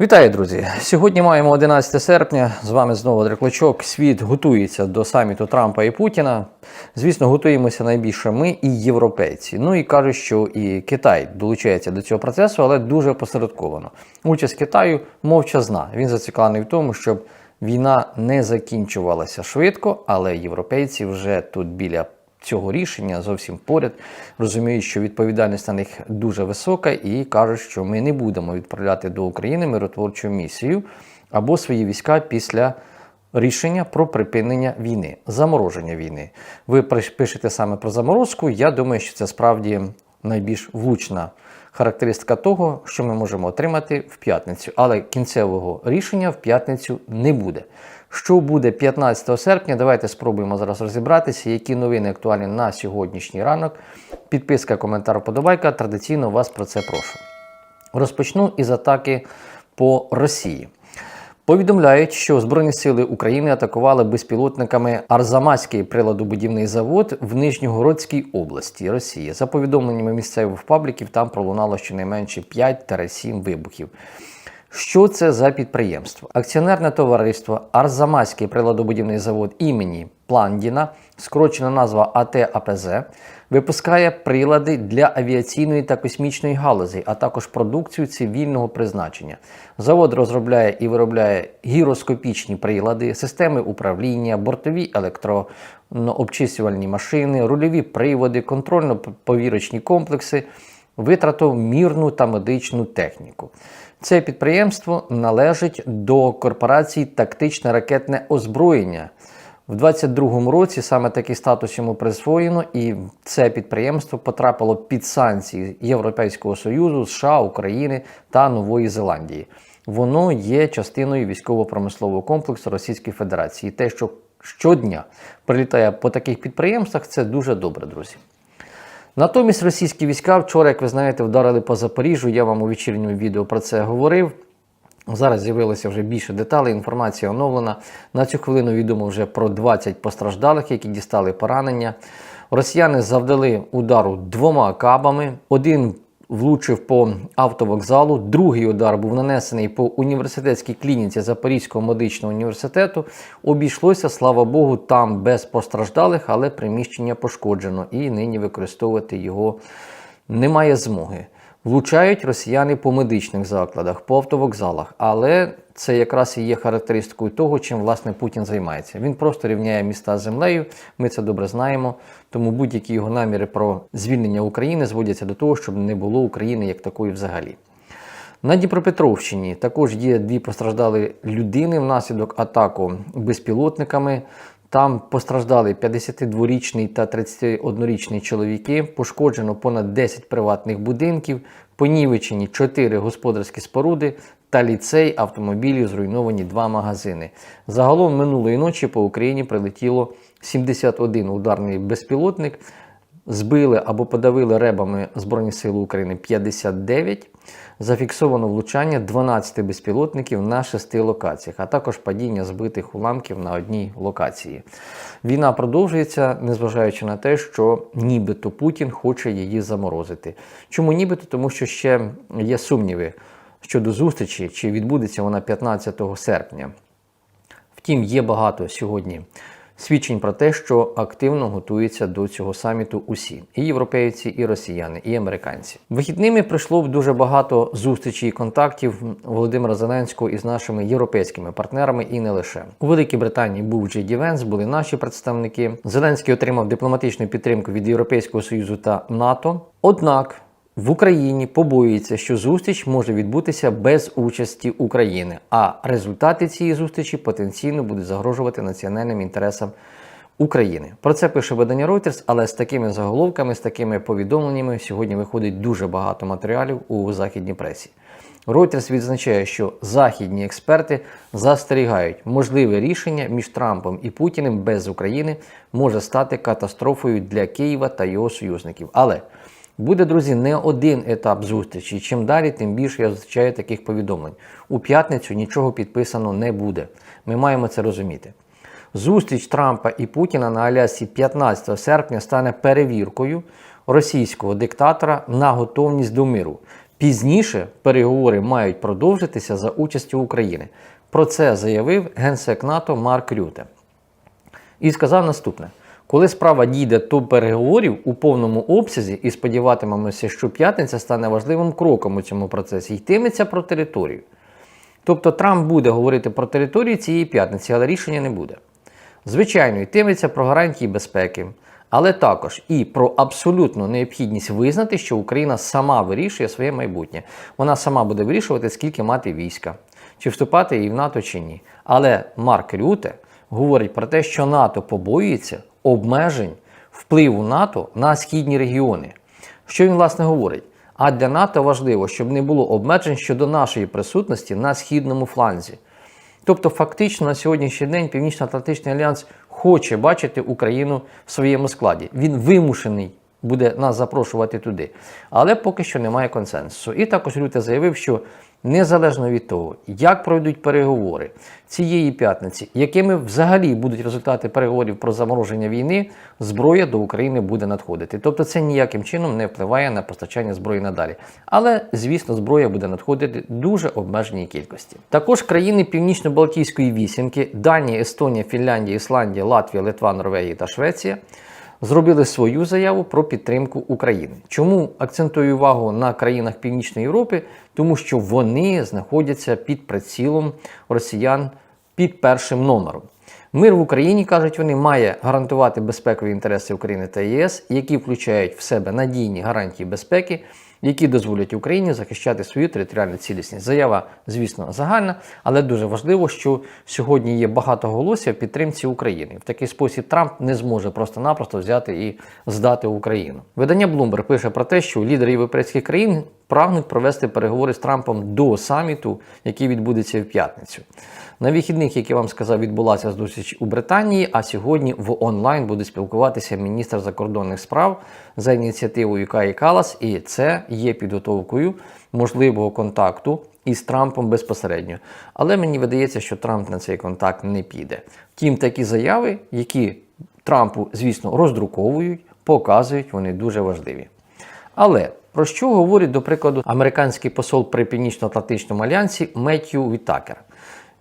Вітаю, друзі! Сьогодні маємо 11 серпня. З вами знову Андрій Клочок. Світ готується до саміту Трампа і Путіна. Звісно, готуємося найбільше ми і європейці. Ну і кажуть, що і Китай долучається до цього процесу, але дуже посередковано. Участь Китаю мовчазна. Він зацікавлений в тому, щоб війна не закінчувалася швидко, але європейці вже тут біля цього рішення зовсім поряд розуміють, що відповідальність на них дуже висока, і кажуть, що ми не будемо відправляти до України миротворчу місію або свої війська після. Рішення про припинення війни, замороження війни. Ви пишете саме про заморозку. Я думаю, що це справді найбільш влучна характеристика того, що ми можемо отримати в п'ятницю. Але кінцевого рішення в п'ятницю не буде. Що буде 15 серпня? Давайте спробуємо зараз розібратися, які новини актуальні на сьогоднішній ранок. Підписка, коментар, подобайка. Традиційно вас про це прошу. Розпочну із атаки по Росії. Повідомляють, що Збройні сили України атакували безпілотниками Арзамаський приладобудівний завод в Нижньогородській області Росії. За повідомленнями місцевих пабліків, там пролунало щонайменше 5-7 вибухів. Що це за підприємство? Акціонерне товариство Арзамаський приладобудівний завод імені Пландіна, скорочена назва АТ АПЗ, випускає прилади для авіаційної та космічної галузі, а також продукцію цивільного призначення. Завод розробляє і виробляє гіроскопічні прилади, системи управління, бортові електрообчислювальні машини, рульові приводи, контрольно-повірочні комплекси, витратомірну та медичну техніку. Це підприємство належить до корпорації Тактичне ракетне озброєння. В 2022 році саме такий статус йому присвоєно, і це підприємство потрапило під санкції Європейського Союзу, США, України та Нової Зеландії. Воно є частиною військово-промислового комплексу Російської Федерації. Те, що щодня прилітає по таких підприємствах, це дуже добре, друзі. Натомість російські війська вчора, як ви знаєте, вдарили по Запоріжжю. Я вам у вечірньому відео про це говорив. Зараз з'явилося вже більше деталей, інформація оновлена. На цю хвилину відомо вже про 20 постраждалих, які дістали поранення. Росіяни завдали удару двома кабами. Один влучив по автовокзалу, другий удар був нанесений по університетській клініці Запорізького медичного університету. Обійшлося, слава Богу, там без постраждалих, але приміщення пошкоджено і нині використовувати його немає змоги. Влучають росіяни по медичних закладах, по автовокзалах, але це якраз і є характеристикою того, чим власне Путін займається. Він просто рівняє міста з землею. Ми це добре знаємо. Тому будь-які його наміри про звільнення України зводяться до того, щоб не було України як такої взагалі. На Дніпропетровщині також є дві постраждали людини внаслідок атаку безпілотниками. Там постраждали 52-річний та 31-річний чоловіки, пошкоджено понад 10 приватних будинків, понівечені 4 господарські споруди та ліцей автомобілів, зруйновані 2 магазини. Загалом минулої ночі по Україні прилетіло 71 ударний безпілотник. Збили або подавили ребами Збройні Сили України 59. Зафіксовано влучання 12 безпілотників на 6 локаціях, а також падіння збитих уламків на одній локації. Війна продовжується, незважаючи на те, що нібито Путін хоче її заморозити. Чому нібито? Тому що ще є сумніви щодо зустрічі, чи відбудеться вона 15 серпня. Втім, є багато сьогодні свідчень про те, що активно готуються до цього саміту усі і європейці, і росіяни, і американці. Вихідними прийшло дуже багато зустрічей і контактів Володимира Зеленського із нашими європейськими партнерами, і не лише у Великій Британії. Був Джей Ді Венс, були наші представники. Зеленський отримав дипломатичну підтримку від Європейського союзу та НАТО. Однак. В Україні побоюється, що зустріч може відбутися без участі України, а результати цієї зустрічі потенційно будуть загрожувати національним інтересам України. Про це пише видання Reuters, але з такими заголовками, з такими повідомленнями сьогодні виходить дуже багато матеріалів у західній пресі. Reuters відзначає, що західні експерти застерігають, можливе рішення між Трампом і Путіним без України може стати катастрофою для Києва та його союзників. Але Буде, друзі, не один етап зустрічі. Чим далі, тим більше я зустрічаю таких повідомлень. У п'ятницю нічого підписано не буде. Ми маємо це розуміти. Зустріч Трампа і Путіна на Алясі 15 серпня стане перевіркою російського диктатора на готовність до миру. Пізніше переговори мають продовжитися за участю України. Про це заявив генсек НАТО Марк Рюте. І сказав наступне: коли справа дійде до переговорів у повному обсязі, і сподіватимемося, що п'ятниця стане важливим кроком у цьому процесі, йтиметься про територію. Тобто Трамп буде говорити про територію цієї п'ятниці, але рішення не буде. Звичайно, йтиметься про гарантії безпеки, але також і про абсолютну необхідність визнати, що Україна сама вирішує своє майбутнє. Вона сама буде вирішувати, скільки мати війська, чи вступати їй в НАТО чи ні. Але Марк Рюте говорить про те, що НАТО побоюється обмежень впливу НАТО на східні регіони. Що він власне говорить? А для НАТО важливо, щоб не було обмежень щодо нашої присутності на східному фланзі. Тобто, фактично на сьогоднішній день Північно-Атлантичний альянс хоче бачити Україну в своєму складі. Він вимушений буде нас запрошувати туди. Але поки що немає консенсусу. І також Рюте заявив, що незалежно від того, як пройдуть переговори цієї п'ятниці, якими взагалі будуть результати переговорів про замороження війни, зброя до України буде надходити. Тобто це ніяким чином не впливає на постачання зброї надалі. Але, звісно, зброя буде надходити дуже обмеженій кількості. Також країни Північно-Балтійської вісімки, Данія, Естонія, Фінляндія, Ісландія, Латвія, Литва, Норвегія та Швеція зробили свою заяву про підтримку України. Чому акцентую увагу на країнах Північної Європи? Тому що вони знаходяться під прицілом росіян під першим номером. Мир в Україні, кажуть вони, має гарантувати безпекові інтереси України та ЄС, які включають в себе надійні гарантії безпеки, які дозволять Україні захищати свою територіальну цілісність. Заява, звісно, загальна, але дуже важливо, що сьогодні є багато голосів підтримці України. В такий спосіб Трамп не зможе просто-напросто взяти і здати Україну. Видання Bloomberg пише про те, що лідери європейських країн прагнуть провести переговори з Трампом до саміту, який відбудеться в п'ятницю. На вихідних, як я вам сказав, відбулася зустріч у Британії, а сьогодні в онлайн буде спілкуватися міністр закордонних справ за ініціативою Каї Калас, і це є підготовкою можливого контакту із Трампом безпосередньо. Але мені видається, що Трамп на цей контакт не піде. Втім, такі заяви, які Трампу, звісно, роздруковують, показують, вони дуже важливі. Але про що говорить, до прикладу, американський посол при Північно-Атлантичному альянсі Меттью Вітакер?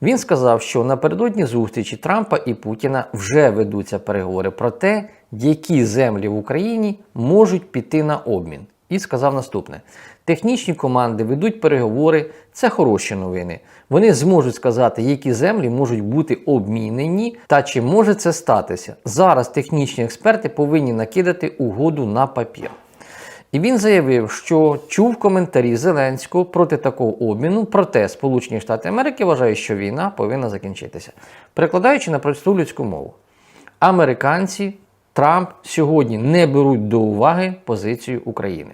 Він сказав, що напередодні зустрічі Трампа і Путіна вже ведуться переговори про те, які землі в Україні можуть піти на обмін. І сказав наступне: технічні команди ведуть переговори, це хороші новини. Вони зможуть сказати, які землі можуть бути обмінені та чи може це статися. Зараз технічні експерти повинні накидати угоду на папір. І він заявив, що чув коментарі Зеленського проти такого обміну, проте Сполучені Штати Америки вважають, що війна повинна закінчитися. Перекладаючи на просту людську мову, американці Трамп сьогодні не беруть до уваги позицію України.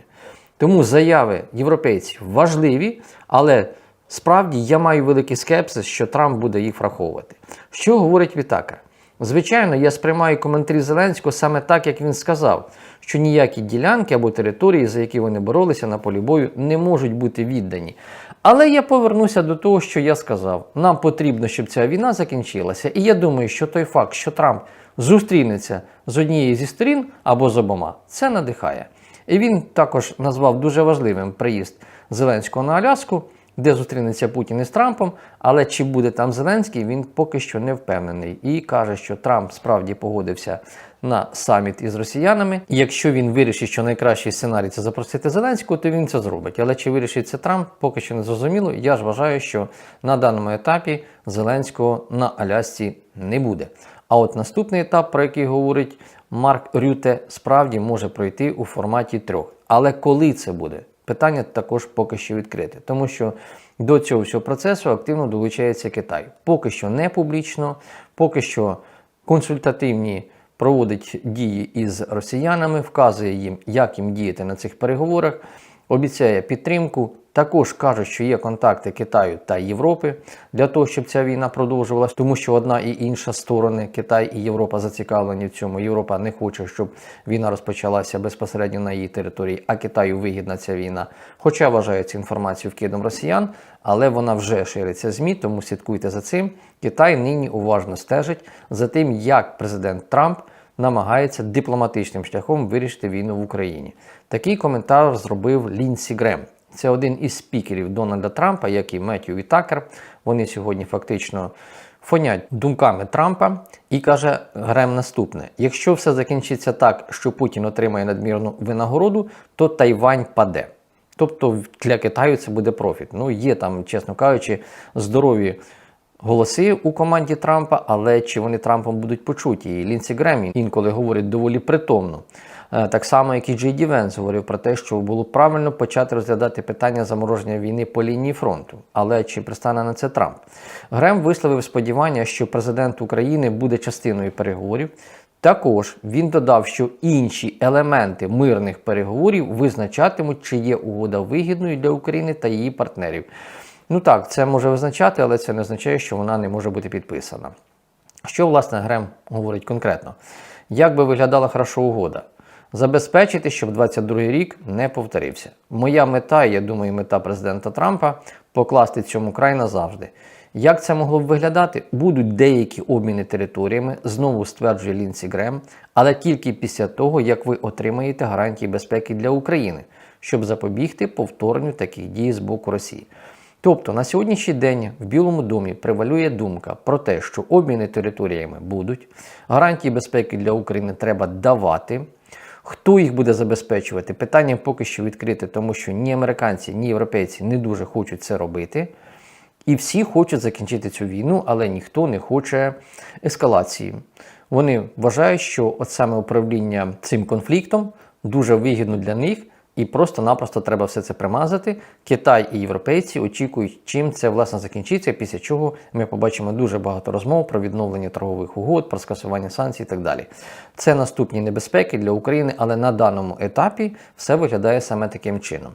Тому заяви європейців важливі, але справді я маю великий скепсис, що Трамп буде їх враховувати. Що говорить Вітака? Звичайно, я сприймаю коментарі Зеленського саме так, як він сказав, що ніякі ділянки або території, за які вони боролися на полі бою, не можуть бути віддані. Але я повернуся до того, що я сказав. Нам потрібно, щоб ця війна закінчилася. І я думаю, що той факт, що Трамп зустрінеться з однією зі сторін або з обома, це надихає. І він також назвав дуже важливим приїзд Зеленського на Аляску, де зустрінеться Путін із Трампом. Але чи буде там Зеленський, він поки що не впевнений. І каже, що Трамп справді погодився на саміт із росіянами. Якщо він вирішить, що найкращий сценарій це запросити Зеленського, то він це зробить. Але чи вирішить це Трамп, поки що не зрозуміло. Я ж вважаю, що на даному етапі Зеленського на Алясці не буде. А от наступний етап, про який говорить Марк Рюте, справді може пройти у форматі трьох. Але коли це буде? Питання також поки що відкрите, тому що до цього всього процесу активно долучається Китай. Поки що не публічно, поки що консультативні проводить дії із росіянами, вказує їм, як їм діяти на цих переговорах, обіцяє підтримку. Також кажуть, що є контакти Китаю та Європи для того, щоб ця війна продовжувалась, тому що одна і інша сторони, Китай і Європа зацікавлені в цьому. Європа не хоче, щоб війна розпочалася безпосередньо на її території, а Китаю вигідна ця війна. Хоча вважає цю інформацію вкидом росіян, але вона вже шириться змі, тому слідкуйте за цим. Китай нині уважно стежить за тим, як президент Трамп намагається дипломатичним шляхом вирішити війну в Україні. Такий коментар зробив Лінсі Грем. Це один із спікерів Дональда Трампа, як і Меттю Вітакер. Вони сьогодні фактично фонять думками Трампа і каже Грем наступне: якщо все закінчиться так, що Путін отримає надмірну винагороду, то Тайвань паде. Тобто для Китаю це буде профіт. Ну, є там, чесно кажучи, здорові голоси у команді Трампа, але чи вони Трампом будуть почуті? І Лінсі Гремін інколи говорить доволі притомно. Е, Так само, як і Джей Ді Венс говорив про те, що було правильно почати розглядати питання замороження війни по лінії фронту. Але чи пристане на це Трамп? Грем висловив сподівання, що президент України буде частиною переговорів. Також він додав, що інші елементи мирних переговорів визначатимуть, чи є угода вигідною для України та її партнерів. Ну так, це може визначати, але це не означає, що вона не може бути підписана. Що, власне, Грем говорить конкретно? Як би виглядала хороша угода? Забезпечити, щоб 22 рік не повторився. Моя мета, я думаю, мета президента Трампа покласти цьому край назавжди. Як це могло б виглядати? Будуть деякі обміни територіями, знову стверджує Лінсі Грем, але тільки після того, як ви отримаєте гарантії безпеки для України, щоб запобігти повторенню таких дій з боку Росії. Тобто на сьогоднішній день в Білому домі превалює думка про те, що обміни територіями будуть, гарантії безпеки для України треба давати. Хто їх буде забезпечувати? Питання поки що відкрите, тому що ні американці, ні європейці не дуже хочуть це робити. І всі хочуть закінчити цю війну, але ніхто не хоче ескалації. Вони вважають, що от саме управління цим конфліктом дуже вигідно для них, і просто-напросто треба все це примазати. Китай і європейці очікують, чим це власне закінчиться, після чого ми побачимо дуже багато розмов про відновлення торгових угод, про скасування санкцій і так далі. Це наступні небезпеки для України, але на даному етапі все виглядає саме таким чином.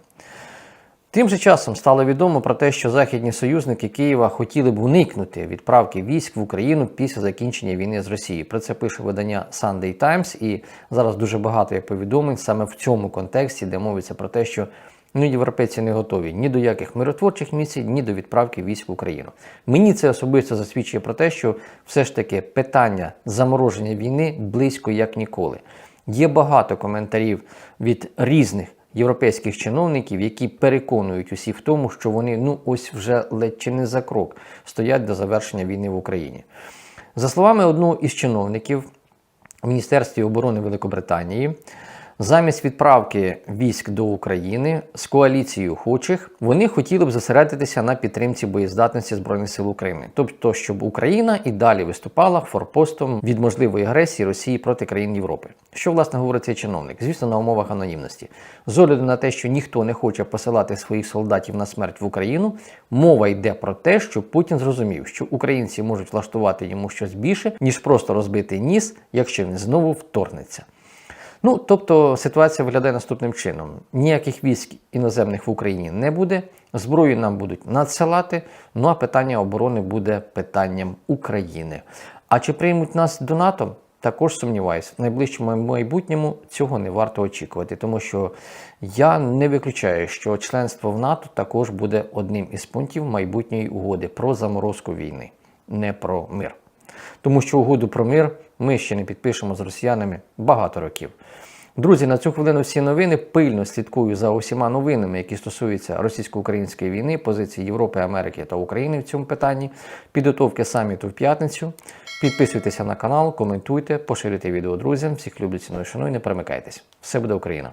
Тим же часом стало відомо про те, що західні союзники Києва хотіли б уникнути відправки військ в Україну після закінчення війни з Росією. Про це пише видання Sunday Times, і зараз дуже багато є повідомлень саме в цьому контексті, де мовиться про те, що ну, європейці не готові ні до яких миротворчих місій, ні до відправки військ в Україну. Мені це особисто засвідчує про те, що все ж таки питання замороження війни близько як ніколи. Є багато коментарів від різних європейських чиновників, які переконують усіх в тому, що вони ну ось вже ледь чи не за крок стоять до завершення війни в Україні. За словами одного із чиновників в Міністерстві оборони Великобританії, замість відправки військ до України з коаліцією охочих, вони хотіли б зосередитися на підтримці боєздатності Збройних сил України, тобто, щоб Україна і далі виступала форпостом від можливої агресії Росії проти країн Європи. Що власне говорить цей чиновник? Звісно, на умовах анонімності. З огляду на те, що ніхто не хоче посилати своїх солдатів на смерть в Україну, мова йде про те, що Путін зрозумів, що українці можуть влаштувати йому щось більше, ніж просто розбити ніс, якщо він знову вторгнеться. Ну, тобто ситуація виглядає наступним чином: ніяких військ іноземних в Україні не буде, зброю нам будуть надсилати. Ну а питання оборони буде питанням України. А чи приймуть нас до НАТО? Також сумніваюся, в найближчому майбутньому цього не варто очікувати, тому що я не виключаю, що членство в НАТО також буде одним із пунктів майбутньої угоди про заморозку війни, не про мир. Тому що угоду про мир ми ще не підпишемо з росіянами багато років. Друзі, на цю хвилину всі новини. Пильно слідкую за усіма новинами, які стосуються російсько-української війни, позиції Європи, Америки та України в цьому питанні, підготовки саміту в п'ятницю. Підписуйтеся на канал, коментуйте, поширюйте відео друзям. Всіх люблю, ціную, шаную, не перемикайтесь. Все буде Україна!